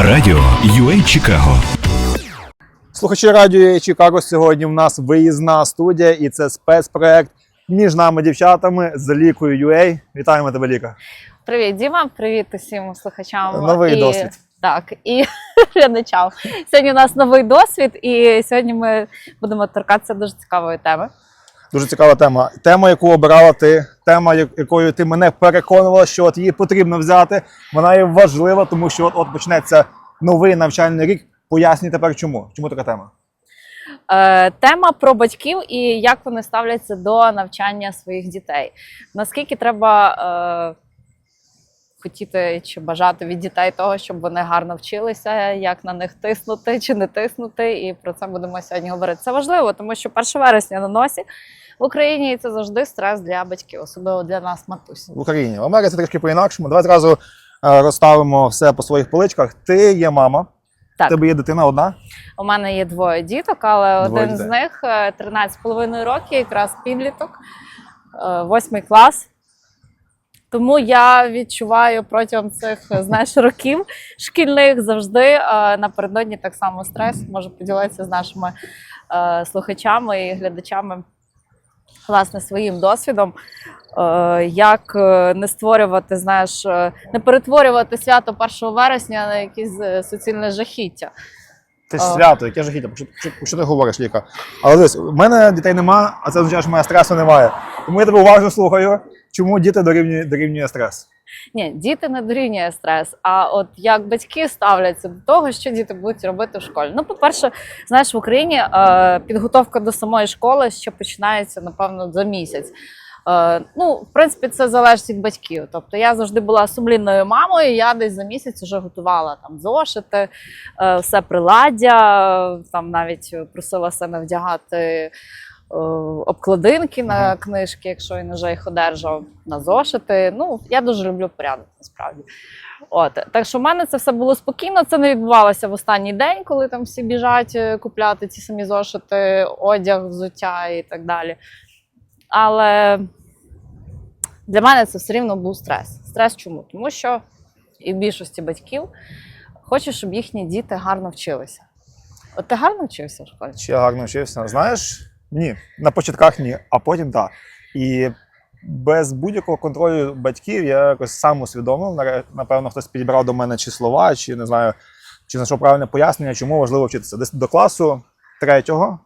Радіо UA Чикаго. Слухачі радіо Чикаго. Сьогодні в нас виїзна студія, і це спецпроект між нами дівчатами з Лікою UA. Вітаємо тебе, Ліка. Привіт, Діма. Привіт усім слухачам. Новий досвід. Так, і глядачам. Сьогодні у нас новий досвід, і сьогодні ми будемо торкатися дуже цікавої теми. Дуже цікава тема. Тема, яку обирала ти, тема, якою ти мене переконувала, що от її потрібно взяти. Вона є важлива, тому що от, от почнеться новий навчальний рік. Пояснюй тепер, чому. Чому така тема? Е, тема про батьків і як вони ставляться до навчання своїх дітей. Наскільки треба е, хотіти чи бажати від дітей того, щоб вони гарно вчилися, як на них тиснути чи не тиснути. І про це будемо сьогодні говорити. Це важливо, тому що 1 вересня на носі в Україні і це завжди стрес для батьків, особливо для нас, матусі. в Україні. В Америці трішки по-інакшому. Давай зразу е, розставимо все по своїх поличках. Ти є мама, Так. в тебе є дитина одна. У мене є двоє діток, але Двоє один з дітей. них е, 13,5 років, якраз підліток, е, восьмий клас. Тому я відчуваю протягом цих е, знаєш, років шкільних завжди е, напередодні так само стрес. Можу поділитися з нашими е, слухачами і глядачами власне своїм досвідом. Як не створювати, знаєш, не перетворювати свято 1 вересня на якесь е, суцільне жахіття. Ти ж свято, яке жахіття, про що, що- що ти говориш, Ліка? Але дивись, у мене дітей нема, а це означає, що в мене стресу немає. Тому я тебе уважно слухаю, чому діти дорівнює, дорівнює стрес. Ні, діти не дорівнює стрес. А от як батьки ставляться до того, що діти будуть робити в школі. Ну, по-перше, знаєш, в Україні е, підготовка до самої школи ще починається, напевно, за місяць. Е, ну, в принципі, це залежить від батьків. Тобто я завжди була сумлінною мамою, я десь за місяць вже готувала там зошити, е, все приладдя, там навіть просила себе вдягати е, обкладинки на книжки, якщо він вже їх одержав, на зошити. Ну, я дуже люблю порядок, насправді. От, так що в мене це все було спокійно. Це не відбувалося в останній день, коли там всі біжать купляти ці самі зошити, одяг, взуття і так далі. Але для мене це все рівно був стрес. Стрес чому? Тому що і в більшості батьків хочуть, щоб їхні діти гарно вчилися. От ти гарно вчився в школі? Чи я гарно вчився? Знаєш? Ні. На початках ні, а потім так. І без будь-якого контролю батьків я якось сам усвідомив. Напевно, хтось підібрав до мене чи слова, чи не знаю, чи знайшов правильне пояснення, чому важливо вчитися. Десь до класу третього,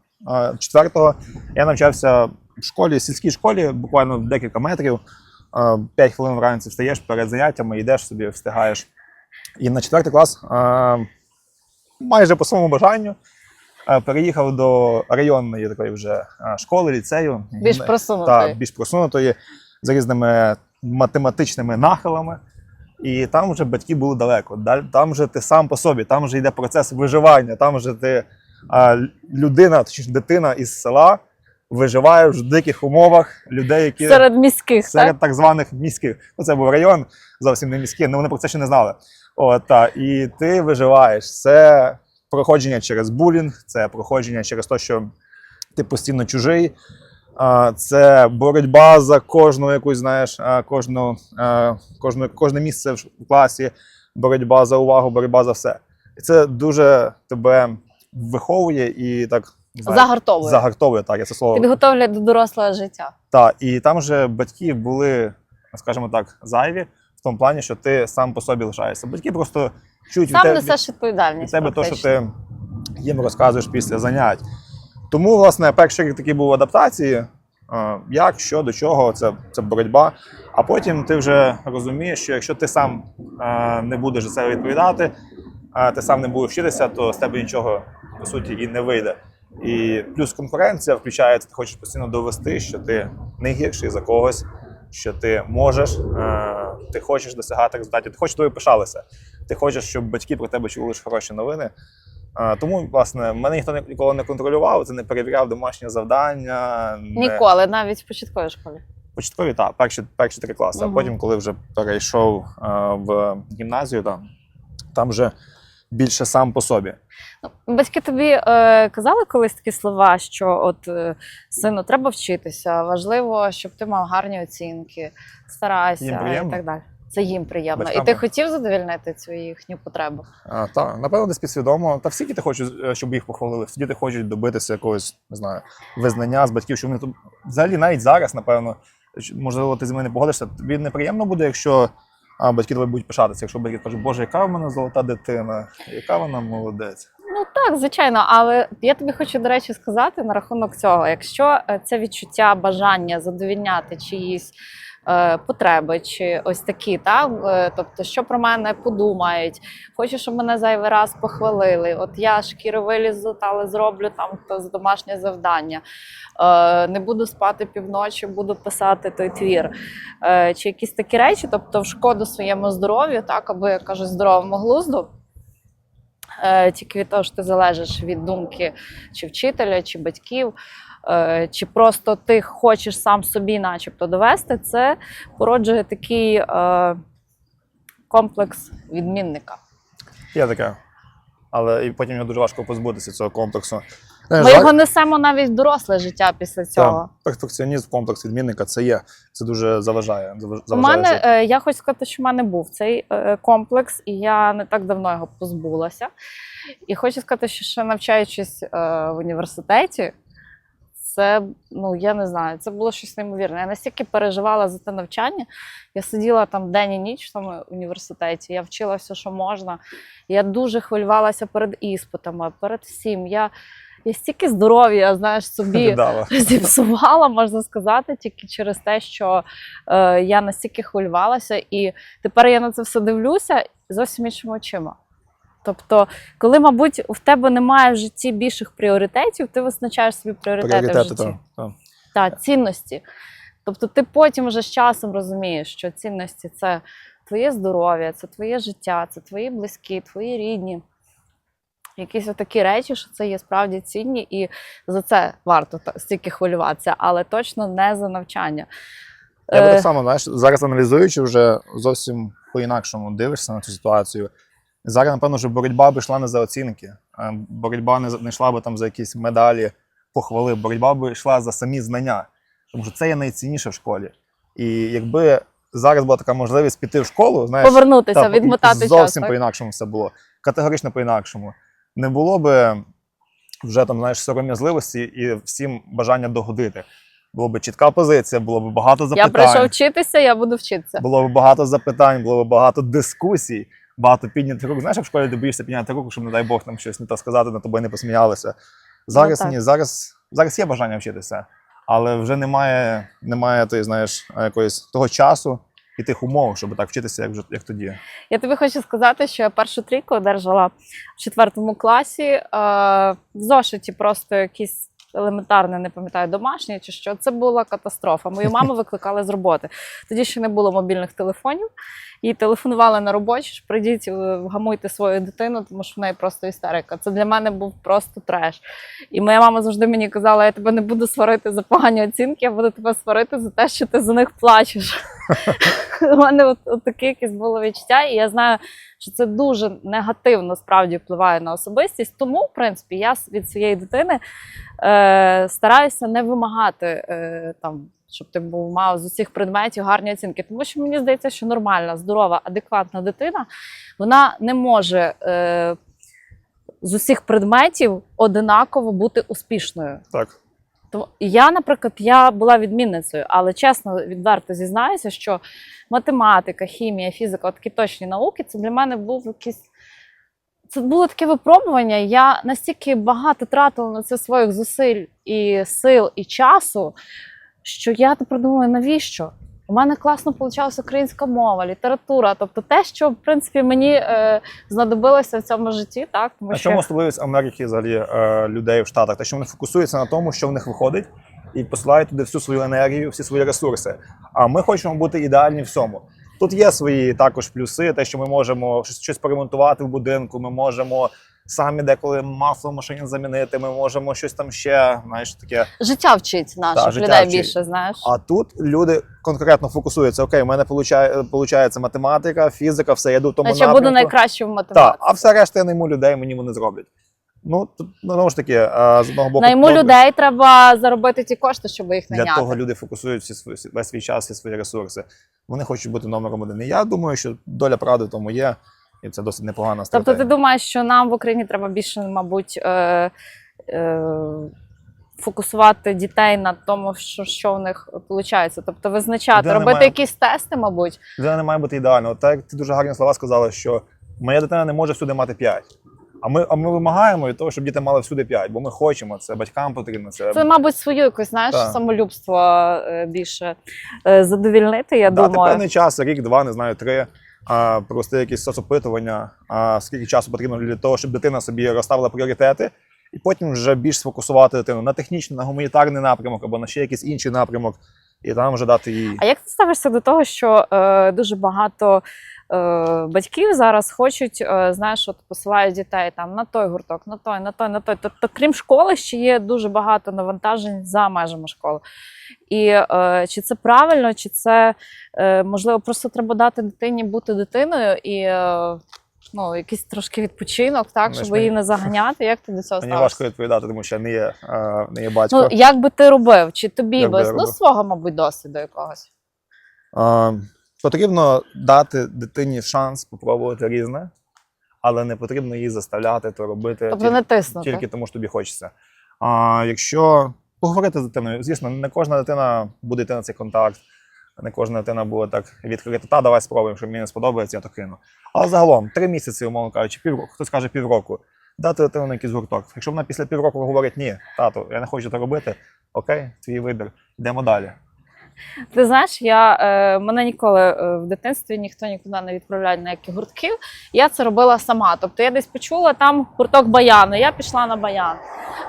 четвертого я навчався в школі, сільській школі, буквально декілька метрів. А, П'ять хвилин вранці встаєш перед заняттями, йдеш собі, встигаєш. І на четвертий клас майже по своєму бажанню е, переїхав до районної такої вже е, школи, ліцею. Більш просунутий. Так, більш просунутої, з різними математичними нахилами. І там вже батьки були далеко. Там вже ти сам по собі, там вже йде процес виживання, там вже ти людина, точніше дитина із села виживаєш в диких умовах людей, які Серед міських, серед так? так званих міських. Ну, це був район, зовсім не міський, але вони про це ще не знали. От, та, і ти виживаєш. Це проходження через булінг, це проходження через те, що ти постійно чужий. А, Це боротьба за кожну якусь, знаєш, кожну, кожну, кожне місце в класі, боротьба за увагу, боротьба за все. І це дуже тебе виховує і так знаю, Загартовує. загартовує, так, я це слово Підготовлять до дорослого життя. так, і там же батьки були, скажімо так, зайві в тому плані, що ти сам по собі лишаєшся. Батьки просто чують від Сам тебе, несеш від тебе то, що ти їм розказуєш після занять. Тому, власне, перший рік такий був адаптації. е, Як, що, до чого, це, це боротьба. А потім ти вже розумієш, що якщо ти сам е, не будеш за це відповідати, а ти сам не будеш вчитися, то з тебе нічого по суті і не вийде. І плюс конкуренція включається, ти хочеш постійно довести, що ти не гірший за когось, що ти можеш, е, ти хочеш досягати результатів, ти хочеш тобі пишалися. Ти хочеш, щоб батьки про тебе чули лише хороші новини. Е, Тому, власне, мене ніхто ніколи не контролював, це не перевіряв домашні завдання. не- Ніколи, навіть в початковій школі. Початкові, так, перші, перші три класи. Мгм. А потім, коли вже перейшов е, в гімназію, там, там вже більше сам по собі. Ну, батьки тобі е, казали колись такі слова, що от е, сину, треба вчитися, важливо, щоб ти мав гарні оцінки, старайся Їм і приємно? так далі. Це їм приємно. Батькам І ти так. хотів задовільнити цю їхню потребу? А, так, напевно, десь підсвідомо. Та всі діти хочуть, е, щоб їх похвалили. Всі діти хочуть добитися якогось, не знаю, визнання з батьків, що вони тут взагалі навіть зараз, напевно, ч- можливо, ти з мене погодишся. Тобі неприємно буде, якщо а, батьки тобі будуть пишатися, якщо батьки кажуть, Боже, яка в мене золота дитина, яка вона молодець. Ну так, звичайно, але я тобі хочу, до речі, сказати на рахунок цього: якщо е, це відчуття бажання задовільняти чиїсь потреби, чи ось такі, так, е, тобто, що про мене подумають, хочу, щоб мене зайвий раз похвалили. От я шкіру вилізу, але зроблю там то домашнє завдання. Е, не буду спати півночі, буду писати той твір. Е, чи якісь такі речі, тобто в шкоду своєму здоров'ю, так, або я кажу, здоровому глузду. Е, тільки від того, що ти залежиш від думки чи вчителя, чи батьків, е, чи просто ти хочеш сам собі, начебто, довести, це породжує такий е, комплекс відмінника. Є таке. Але і потім його дуже важко позбутися цього комплексу. Ми його несемо навіть в доросле життя після цього. Так, перфекціонізм, комплекс відмінника це є. Це дуже заважає. зав- У мене жити. е, я хочу сказати, що в мене був цей е, комплекс, і я не так давно його позбулася. І хочу сказати, що ще навчаючись е, в університеті, це ну я не знаю, це було щось неймовірне. Я настільки переживала за те навчання. Я сиділа там день і ніч в тому університеті. Я вчила все, що можна. Я дуже хвилювалася перед іспитами, перед всім. Я, я стільки здоров'я, знаєш, собі зіпсувала, можна сказати, тільки через те, що е, я настільки хвилювалася, і тепер я на це все дивлюся зовсім іншими очима. Тобто, коли, мабуть, в тебе немає в житті більших пріоритетів, ти визначаєш собі пріоритети, в житті. так. Та, цінності. Тобто ти потім вже з часом розумієш, що цінності це твоє здоров'я, це твоє життя, це твої близькі, твої рідні. Якісь такі речі, що це є справді цінні, і за це варто стільки хвилюватися, але точно не за навчання. Я би Е, так само, знаєш, зараз аналізуючи, вже зовсім по-інакшому дивишся на цю ситуацію. Зараз, напевно, вже боротьба би йшла не за оцінки, боротьба не йшла би там за якісь медалі, похвали. Боротьба би йшла за самі знання. Тому що це є найцінніше в школі. І якби зараз була така можливість піти в школу, знаєш, Повернутися, та, відмотати час. зовсім по-інакшому все було. Категорично по-інакшому. Не було би вже там, знаєш, сором'язливості і всім бажання догодити. Було б чітка позиція, було б багато запитань. Я прийшов вчитися, я буду вчитися. Було б багато запитань, було б багато дискусій, багато піднятих рук. Знаєш, як в школі ти боїшся підняти руку, щоб, не дай Бог, там щось не то сказати, над тобою не посміялися. Зараз Ну, ні, зараз, зараз є бажання вчитися, але вже немає, немає тої, знаєш, якоїсь того часу і тих умов, щоб так вчитися, як, як тоді. Я тобі хочу сказати, що я першу трійку одержала в четвертому класі. Е, в зошиті просто якісь елементарне, не пам'ятаю, домашнє чи що. Це була катастрофа. Мою маму викликали з роботи. Тоді ще не було мобільних телефонів. І телефонували на робочі, прийдіть, е, вгамуйте свою дитину, тому що в неї просто істерика. Це для мене був просто треш. І моя мама завжди мені казала: я тебе не буду сварити за погані оцінки, я буду тебе сварити за те, що ти за них плачеш. У мене от, от таке якесь було відчуття, і я знаю, що це дуже негативно справді впливає на особистість. Тому, в принципі, я від своєї дитини е, стараюся не вимагати е, там. Щоб ти був мав з усіх предметів гарні оцінки, тому що мені здається, що нормальна, здорова, адекватна дитина вона не може е, з усіх предметів одинаково бути успішною. Так. Тому я, наприклад, я була відмінницею, але чесно, відверто зізнаюся, що математика, хімія, фізика, такі точні науки, це для мене був якийсь. Це було таке випробування. Я настільки багато тратила на це своїх зусиль і сил і часу, що я тепер думаю, навіщо? У мене класно получалася українська мова, література, тобто те, що в принципі мені е, знадобилося в цьому житті, так тому А що чому особливість Америки взагалі е, людей в Штатах? Те, що вони фокусуються на тому, що в них виходить, і посилають туди всю свою енергію, всі свої ресурси. А ми хочемо бути ідеальні в всьому. Тут є свої також плюси, те, що ми можемо щось, щось поремонтувати в будинку, ми можемо самі деколи масло в машині замінити, ми можемо щось там ще, знаєш, таке. життя вчить наших Так, людей вчить. більше, знаєш. А тут люди конкретно фокусуються. Окей, у мене получає, получається математика, фізика, все, я йду в тому Значить, я буду найкращим в Так, математиці. а все решта я найму людей, мені вони зроблять. Ну, тут, ну, знову ж таки, е, з одного боку, Найму добре. людей треба заробити ті кошти, щоб їх Для найняти. того люди фокусують всі свої, весь свій час, всі свої ресурси. вони хочуть бути номером один. І я думаю, що доля правди в тому є, і це досить непогана Тобто, ти думаєш, що нам в Україні треба більше, мабуть, е, е, фокусувати дітей на тому, що, що в них виходить. Тобто визначати, Де робити немає- якісь тести, мабуть. Людина не має бути ідеально. От Так ти дуже гарні слова сказала, що моя дитина не може всюди мати 5. А ми, а ми вимагаємо від того, щоб діти мали всюди 5, бо ми хочемо це, батькам потрібно це. Це, мабуть, свою якусь, знаєш, Так. самолюбство е, більше е, задовільнити, я Дати думаю. певний час, рік, два, не знаю, три. А, провести якісь соцопитування, а, скільки часу потрібно для того, щоб дитина собі розставила пріоритети, і потім вже більш сфокусувати дитину на технічний, на гуманітарний напрямок або на ще якийсь інший напрямок, і там вже дати їй. А як ти ставишся до того, що е, дуже багато батьків зараз хочуть, е, знаєш, от посилають дітей там на той гурток, на той, на той, на той. Тобто, крім школи, ще є дуже багато навантажень за межами школи. І е, чи це правильно, чи це е, можливо просто треба дати дитині бути дитиною і е, ну, якийсь трошки відпочинок, так, щоб її не заганяти. Як ти до цього Мені важко відповідати, тому що я не є, а, не є батько. Ну, як би ти робив? Чи тобі Як би ну, свого, мабуть, досвіду якогось? А, потрібно дати дитині шанс спробувати різне, але не потрібно її заставляти то робити Тобто тільки, не тиснути. тільки тому, що тобі хочеться. А якщо поговорити з дитиною, звісно, не кожна дитина буде йти на цей контакт, не кожна дитина буде так відкрита. Та давай спробуємо, що мені не сподобається, я то кину. Але загалом три місяці, умовно кажучи, півроку, хтось каже півроку, дати дитину на якийсь гурток. Якщо вона після півроку говорить, ні, тато, я не хочу це робити, окей, твій вибір, йдемо далі. Ти знаєш, я е, мене ніколи е, в дитинстві ніхто нікуди не відправляє на які гуртків. Я це робила сама. Тобто я десь почула там гурток баяну. Я пішла на баян.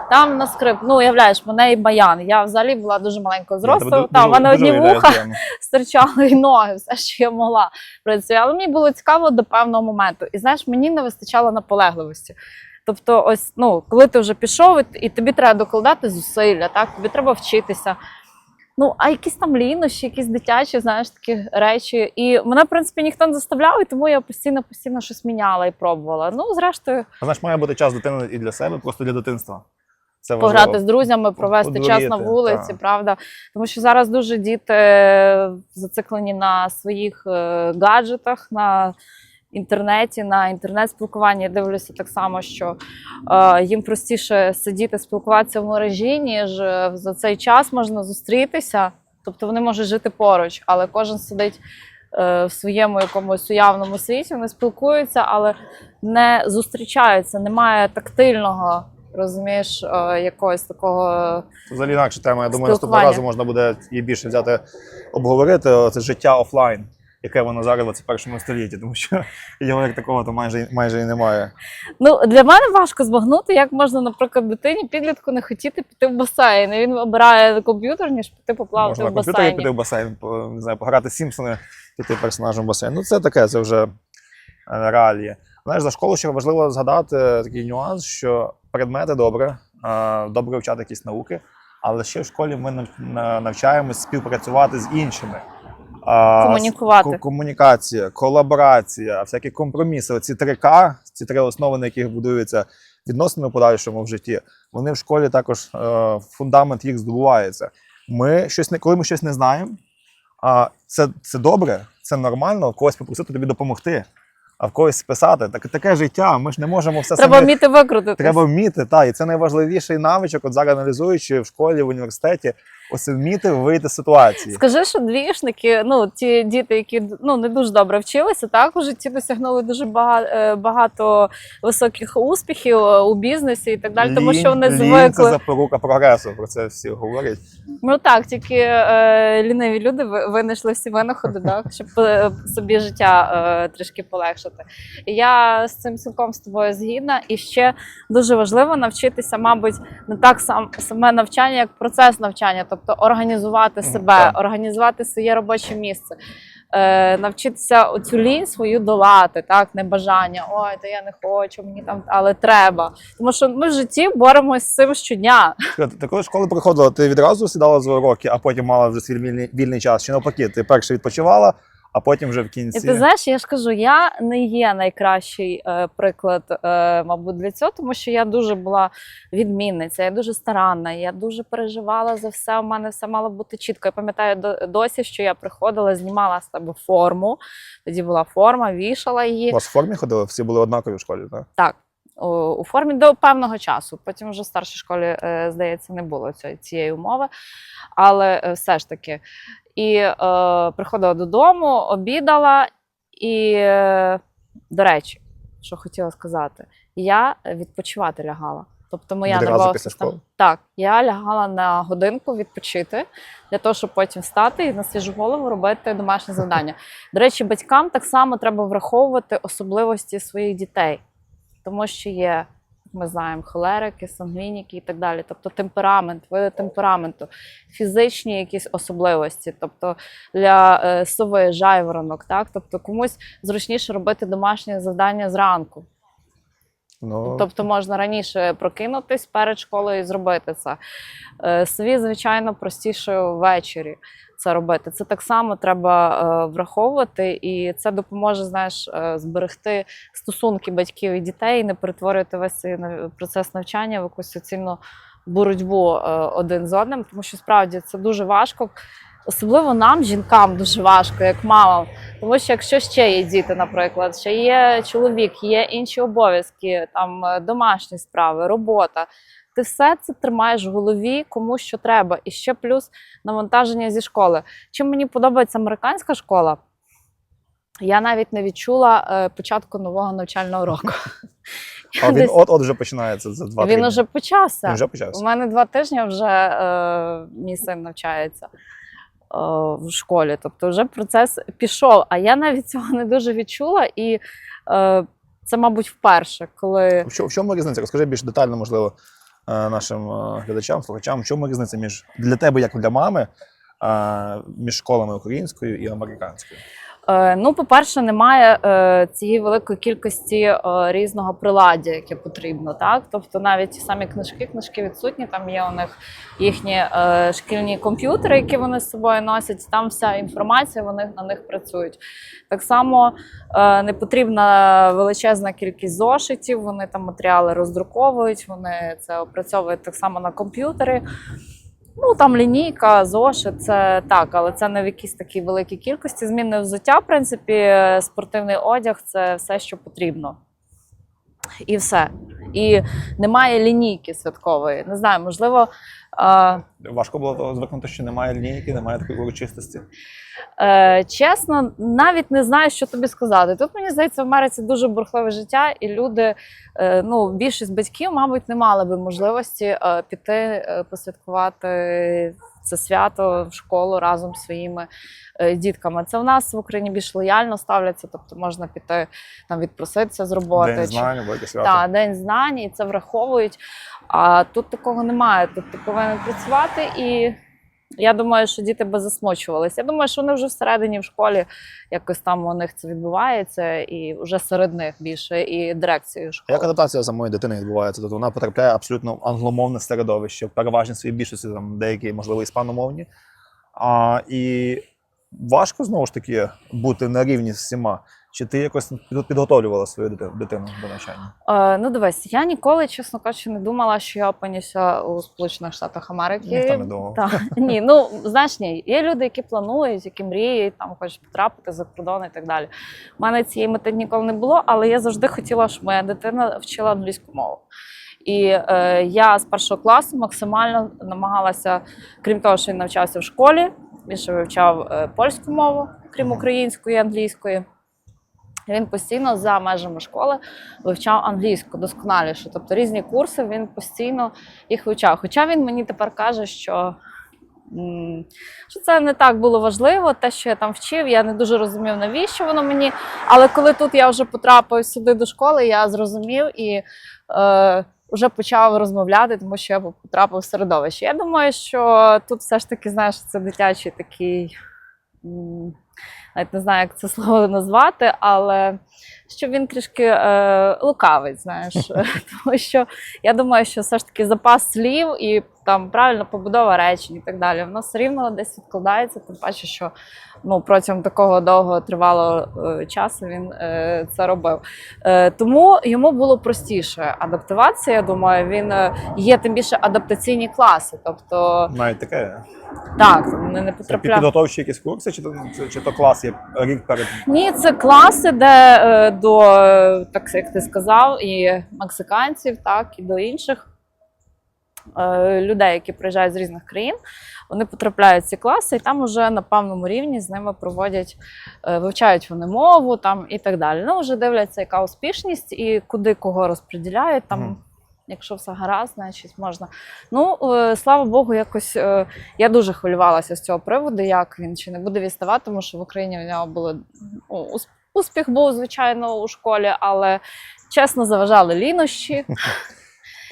Там на скрип. Ну, уявляєш, мене і баян. Я взагалі була дуже маленького зросту. Там дуже- в мене дуже одні вуха стирчали і ноги, все, що я могла. принципі. Але мені було цікаво до певного моменту. І знаєш, мені не вистачало наполегливості. Тобто, ось, ну, коли ти вже пішов, і тобі треба докладати зусилля, так? тобі треба вчитися. Ну, а якісь там лінощі, якісь дитячі, знаєш, такі речі. І мене, в принципі, ніхто не заставляв, і тому я постійно постійно щось міняла і пробувала. Ну, зрештою, А знаєш, має бути час дитини і для себе, просто для дитинства. Це пограти важливо. з друзями, провести час на подуріти, вулиці, так. правда. Тому що зараз дуже діти зациклені на своїх е, гаджетах, на інтернеті, на інтернет-спілкуванні. Я дивлюся так само, що е, їм простіше сидіти, спілкуватися в мережі, ніж е, за цей час можна зустрітися. Тобто вони можуть жити поруч, але кожен сидить. е, В своєму якомусь уявному світі вони спілкуються, але не зустрічаються. Немає тактильного, розумієш, е, якогось такого Це взагалі інакша тема. Я думаю, наступного разу можна буде її більше взяти обговорити. Це життя офлайн, яке воно зараз в 21 столітті, тому що його як такого то майже майже і немає. Ну, для мене важко збагнути, як можна, наприклад, дитині підлітку не хотіти піти в басейн. І він обирає комп'ютер, ніж піти поплавати Можна на в басейні. піти в басейн, по- не знаю, пограти Сімпсони, піти персонажем в басейн. Ну це таке, це вже е, реалії. Знаєш, за школу ще важливо згадати такий нюанс, що предмети добре, е, добре вчати якісь науки, але ще в школі ми навчаємось співпрацювати з іншими. Комунікувати. Комунікація, колаборація, всякі компроміси. Ці три К, ці три основи, на яких будуються відносини в подальшому в житті, вони в школі також е, фундамент їх здобувається. Ми щось не коли ми щось не знаємо, а це, це добре, це нормально, когось попросити тобі допомогти, а в когось списати. Так, таке життя. Ми ж не можемо все Треба самі. вміти викрутитись. Треба вміти, та, і це найважливіший навичок, от зараз аналізуючи в школі, в університеті, ось вміти вийти з ситуації. Скажи, що двішники, ну ті діти, які ну не дуже добре вчилися, так у житті досягнули дуже багато, багато високих успіхів е, у бізнесі і так далі, тому що вони лінь це звикли. запорука прогресу, про це всі говорять. Ну так, тільки е, ліниві люди ви- винайшли всі винаходи, так, щоб е, собі життя е, трішки полегшити. Я з цим цілком з тобою згідна. І ще дуже важливо навчитися, мабуть, не так сам саме навчання, як процес навчання, тобто організувати себе, організувати своє робоче місце. Е, навчитися оцю лінь свою долати, так, небажання. Ой, то я не хочу, мені там, але треба. Тому що ми в житті боремось з цим щодня. Ти, ти коли в школу приходила, ти відразу сідала за уроки, а потім мала вже свій вільний, вільний час. Чи навпаки, ти перше відпочивала, а потім вже в кінці. І ти знаєш, я ж кажу, я не є найкращий е, приклад, е, мабуть, для цього, тому що я дуже була відмінниця, я дуже старанна, я дуже переживала за все. У мене все мало бути чітко. Я пам'ятаю досі, що я приходила, знімала з тебе форму. Тоді була форма, вішала її. У вас в формі ходили, всі були однакові в школі, так? Так. У формі до певного часу. Потім вже в старшій школі, е, здається, не було цієї, цієї умови. Але е, все ж таки. І е, приходила додому, обідала, і, е, до речі, що хотіла сказати, я відпочивати лягала. Тобто моя нервова система. Так, я лягала на годинку відпочити для того, щоб потім встати і на свіжу голову робити домашнє завдання. До речі, батькам так само треба враховувати особливості своїх дітей, тому що є, ми знаємо, холерики, сангвініки і так далі. Тобто темперамент, види темпераменту, фізичні якісь особливості, тобто для е, сови, жайворонок, так? Тобто комусь зручніше робити домашнє завдання зранку. Ну, Тобто можна раніше прокинутись перед школою і зробити це. Е, Сові, звичайно, простіше ввечері це робити. Це так само треба е, враховувати, і це допоможе, знаєш, е, зберегти стосунки батьків і дітей, не перетворювати весь цей процес навчання в якусь суцільну боротьбу е, один з одним, тому що справді це дуже важко. Особливо нам, жінкам, дуже важко, як мамам. Тому що якщо ще є діти, наприклад, ще є чоловік, є інші обов'язки, там домашні справи, робота. Ти все це тримаєш в голові, кому що треба. І ще плюс навантаження зі школи. Чим мені подобається американська школа, я навіть не відчула е, початку нового навчального року. а він десь- от от вже починається за два Він дні. уже почався. Він вже У мене два тижні вже е, мій син навчається е, в школі. Тобто вже процес пішов. А я навіть цього не дуже відчула. І е, це, мабуть, вперше, коли В чому, в чому різниця? Розкажи більш детально, можливо, нашим е, глядачам, слухачам, в чому різниця між для тебе, як для мами, е, між школами українською і американською? Е, Ну, по-перше, немає е, цієї великої кількості е, різного приладдя, яке потрібно. Так? Тобто навіть самі книжки, книжки відсутні, там є у них їхні шкільні комп'ютери, які вони з собою носять. Там вся інформація, вони на них працюють. Так само не потрібна величезна кількість зошитів, вони там матеріали роздруковують, вони це опрацьовують так само на комп'ютері. Ну, там лінійка, зошит, це так, але це не в якійсь такій великій кількості. Змінне взуття, в принципі, спортивний одяг це все, що потрібно. І все. І немає лінійки святкової. Не знаю, можливо, е, Важко було звикнути, що немає лінійки, немає такої урочистості. Е, чесно, навіть не знаю, що тобі сказати. Тут мені здається, в Америці дуже бурхливе життя, і люди, е, ну, більшість батьків, мабуть, не мали би можливості е, піти е, посвяткувати це свято в школу разом з своїми е, дітками. Це в нас в Україні більш лояльно ставляться, тобто можна піти там відпроситися з роботи. День знань, велике свято. так, день знань, і це враховують. А тут такого немає. Тут ти повинен працювати, і я думаю, що діти би засмучувалися. Я думаю, що вони вже всередині в школі якось там у них це відбувається, і вже серед них більше, і дирекцією школи. Як адаптація самої дитини відбувається? Тобто вона потрапляє абсолютно англомовне середовище, переважно своїй більшості, там деякі, можливо, іспаномовні. А, і важко знову ж таки бути на рівні з всіма. Чи ти якось підготовлювала свою дитину, до навчання? Е, ну, дивись, я ніколи, чесно кажучи, не думала, що я опинюся у Сполучених Штатах Америки. Ніхто не думав. Так, ні, ну знаєш, ні, є люди, які планують, які мріють, там хочуть потрапити за кордон і так далі. У мене цієї мети ніколи не було, але я завжди хотіла, щоб моя дитина вчила англійську мову. І е, я з першого класу максимально намагалася, крім того, що він навчався в школі, він ще вивчав е, польську мову, крім української, англійської. Він постійно за межами школи вивчав англійську досконаліше. Тобто різні курси він постійно їх вивчав. Хоча він мені тепер каже, що, що це не так було важливо, те, що я там вчив, я не дуже розумів, навіщо воно мені. Але коли тут я вже потрапив сюди до школи, я зрозумів і е, вже почав розмовляти, тому що я потрапив в середовище. Я думаю, що тут все ж таки, знаєш, це дитячий такий. Навіть не знаю, як це слово назвати, але що він трішки е, лукавить, знаєш. Тому що я думаю, що все ж таки запас слів і там правильно побудова речень і так далі. Воно все рівно десь відкладається, тим паче, що ну, протягом такого довго тривалого е, часу він е, це робив. Е, тому йому було простіше адаптуватися. Я думаю, він е, є тим більше адаптаційні класи. Тобто, Навіть таке. так, не, не Це підготовчі якісь курси, чи то, чи, чи то клас є рік перед. Ні, це класи, де е, до, так як ти сказав, і мексиканців, так, і до інших людей, які приїжджають з різних країн, вони потрапляють в ці класи, і там уже на певному рівні з ними проводять, е, вивчають вони мову там, і так далі. Ну, вже дивляться, яка успішність і куди кого розподіляють. Там, Мгм. Якщо все гаразд, значить можна. Ну, е, слава Богу, якось е, я дуже хвилювалася з цього приводу, як він чи не буде відставати, тому що в Україні в нього було ну, успіх був, звичайно, у школі, але чесно заважали лінощі.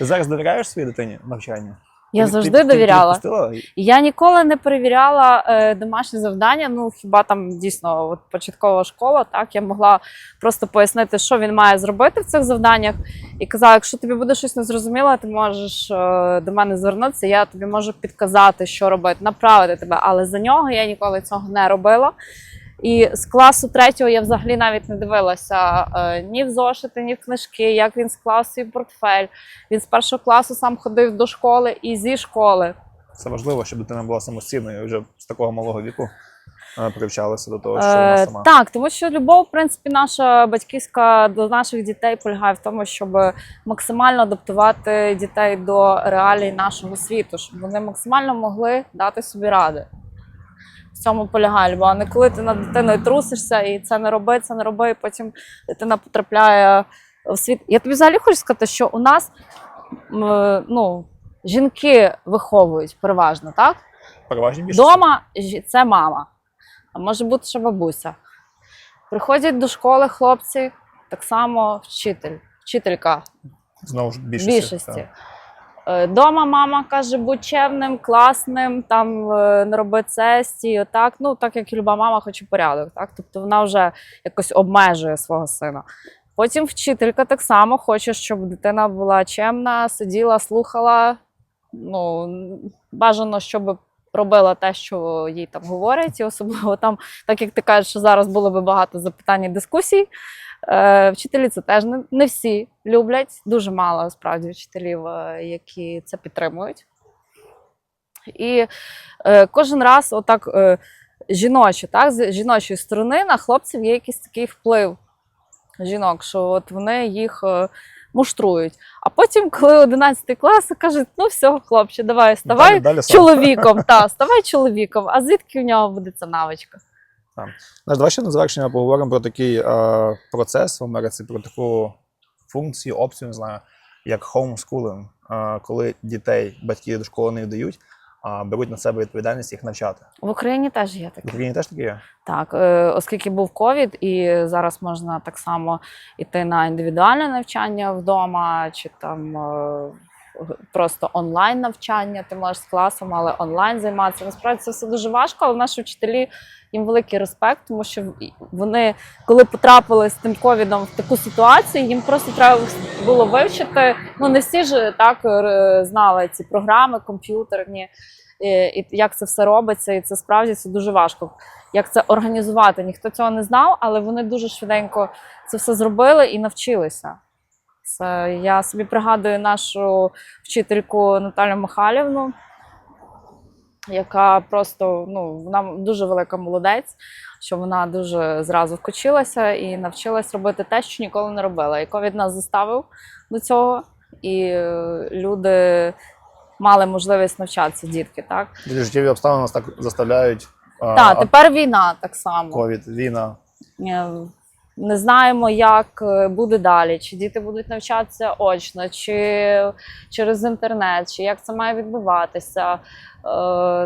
Ти зараз довіряєш своїй дитині навчанню? Я Ти- завжди ти- ти довіряла. відпустила? Я ніколи не перевіряла е, домашні завдання. Ну хіба там дійсно от початкова школа, так я могла просто пояснити, що він має зробити в цих завданнях, і казала, якщо тобі буде щось незрозуміло, ти можеш е, до мене звернутися. Я тобі можу підказати, що робити, направити тебе. Але за нього я ніколи цього не робила. І з класу третього я взагалі навіть не дивилася е, ні в зошити, ні в книжки, як він склав свій портфель. Він з першого класу сам ходив до школи і зі школи. Це важливо, щоб дитина була самостійною і вже з такого малого віку е, привчалася до того, що вона Е, сама. так, тому що любов, в принципі, наша батьківська до наших дітей полягає в тому, щоб максимально адаптувати дітей до реалій нашого світу, щоб вони максимально могли дати собі ради. В цьому полягає любов. А не коли ти над дитиною трусишся і це не роби, це не роби, і потім дитина потрапляє в світ. Я тобі взагалі хочу сказати, що у нас е, ну, жінки виховують переважно, так? Переважні більшості. Дома це мама, а може бути ще бабуся. Приходять до школи хлопці, так само вчитель, вчителька Знову ж більшості. більшості. Е, Дома мама каже, будь чемним, класним, там е, не роби це, стій, отак. Ну, так як і люба мама хоче порядок, так? Тобто вона вже якось обмежує свого сина. Потім вчителька так само хоче, щоб дитина була чемна, сиділа, слухала. Ну, бажано, щоб робила те, що їй там говорять, і особливо там, так як ти кажеш, що зараз було би багато запитань і дискусій. Е, вчителі це теж не, всі люблять. Дуже мало справді вчителів, е, які це підтримують. І е, кожен раз, отак е, жіночі, так, з жіночої сторони на хлопців є якийсь такий вплив жінок, що от вони їх муштрують. А потім, коли 11 клас, кажуть: ну все, хлопче, давай, ставай Далі- далі сам. чоловіком. Та, ставай чоловіком. А звідки в нього буде ця навичка? Знаєш, давай ще на завершення поговоримо про такий е, процес в Америці, про таку функцію, опцію, не знаю, як homeschooling, е, коли дітей батьки до школи не віддають, а беруть на себе відповідальність їх навчати. В Україні теж є В. Україні теж таке є? Так, е, оскільки був ковід, і зараз можна так само йти на індивідуальне навчання вдома, чи там е, просто онлайн навчання, ти можеш з класом, але онлайн займатися. Насправді це все дуже важко, але наші вчителі їм великий респект, тому що вони, коли потрапили з тим ковідом в таку ситуацію, їм просто треба було вивчити. Ну не всі ж так знали ці програми комп'ютерні. І як це все робиться, і це справді це дуже важко як це організувати. Ніхто цього не знав, але вони дуже швиденько це все зробили і навчилися. Це я собі пригадую нашу вчительку Наталю Михайлівну, яка просто ну, вона дуже велика молодець, що вона дуже зразу вкочилася і навчилась робити те, що ніколи не робила. І ковід нас заставив до цього, і е, люди мали можливість навчатися, дітки. Так, життєві обставини нас так заставляють. е, так тепер війна так само. ковід, війна. Не знаємо, як е, буде далі, чи діти будуть навчатися очно, чи через інтернет, чи як це має відбуватися. Е,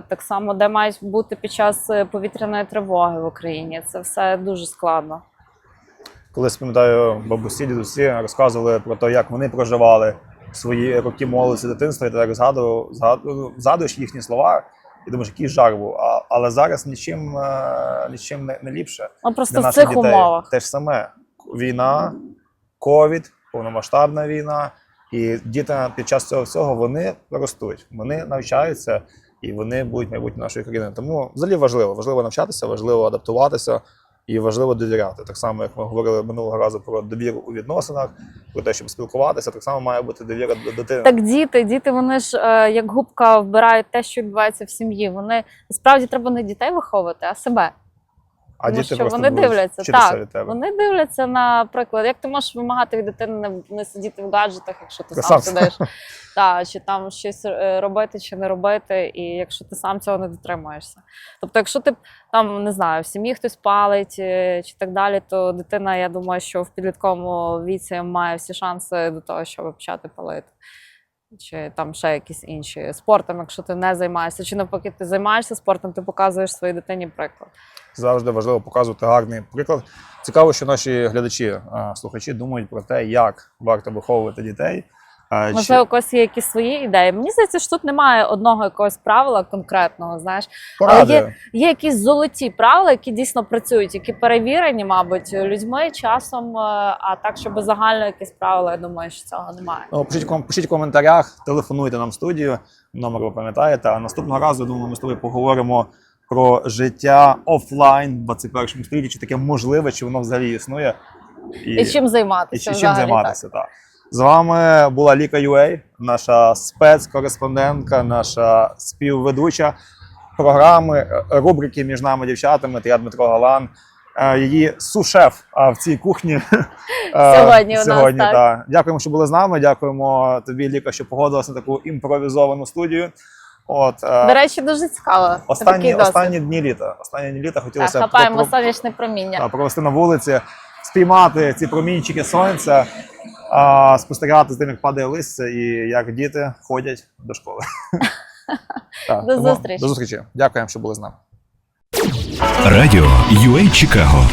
Так само, де мають бути під час е, повітряної тривоги в Україні. Це все дуже складно. Колись пам'ятаю, бабусі, дідусі розказували про те, як вони проживали свої роки молодості дитинства, і так згадував- згадуєш їхні слова, і думаєш, який жар був. А, але зараз нічим, е, нічим не, не ліпше. А просто для в цих дітей. умовах. Те ж саме: війна, ковід, повномасштабна війна, І діти під час цього всього вони ростуть, вони навчаються і вони будуть майбутнє нашої країни. Тому взагалі важливо, важливо навчатися, важливо адаптуватися і важливо довіряти. Так само, як ми говорили минулого разу про довіру у відносинах, про те, щоб спілкуватися, так само має бути довіра до дитини. Так діти, діти, вони ж е, як губка вбирають те, що відбувається в сім'ї. Вони насправді треба не дітей виховувати, а себе. А Тому діти що просто вони будуть дивляться, вчитися так. від тебе. Вони дивляться, наприклад, як ти можеш вимагати від дитини не, не сидіти в гаджетах, якщо ти Ти сам сам. сидиш, та, чи там щось е, робити чи не робити, і якщо ти сам цього не дотримуєшся. Тобто, якщо ти там не знаю, в сім'ї хтось палить е, чи так далі, то дитина, я думаю, що в підлітковому віці має всі шанси до того, щоб почати палити. Чи там ще якісь інші спортом, якщо ти не займаєшся, чи навпаки, ти займаєшся спортом, ти показуєш своїй дитині приклад. Завжди важливо показувати гарний приклад. Цікаво, що наші глядачі, слухачі думають про те, як варто виховувати дітей. Можливо, у когось є якісь свої ідеї. Мені здається, що тут немає одного якогось правила конкретного. Знаєш, Поради. є- є якісь золоті правила, які дійсно працюють, які перевірені, мабуть, людьми часом. е, А так, щоб загально якісь правила, я думаю, що цього немає. Ну, пишіть, пишіть в коментарях, телефонуйте нам в студію, номер ви пам'ятаєте. А наступного разу, я думаю, ми з тобою поговоримо про життя офлайн в 21 столітті, чи таке можливе, чи воно взагалі існує. І, чим і займатися? чи- чим взагалі, займатися. Так. З вами була Ліка UA, наша спецкореспондентка, наша співведуча програми, е, рубрики між нами дівчатами. Та я Дмитро Галан. Е, Її сушеф в цій кухні е, Сьогодні у нас, сьогодні, так. та. Дякуємо, що були з нами. Дякуємо тобі, Ліка, що погодилася на таку імпровізовану студію. От е, До речі, дуже цікаво. Такий останні, досвід. останні дні літа. Останні дні літа Так, хотілося хапаємо про- про- сонячне проміння. та, провести на вулиці, спіймати ці промінчики сонця, а, спостерігати за тим, як падає листя і як діти ходять до школи. Так, До тому зустрічі. До зустрічі. Дякуємо, що були з нами. Радіо UA Чикаго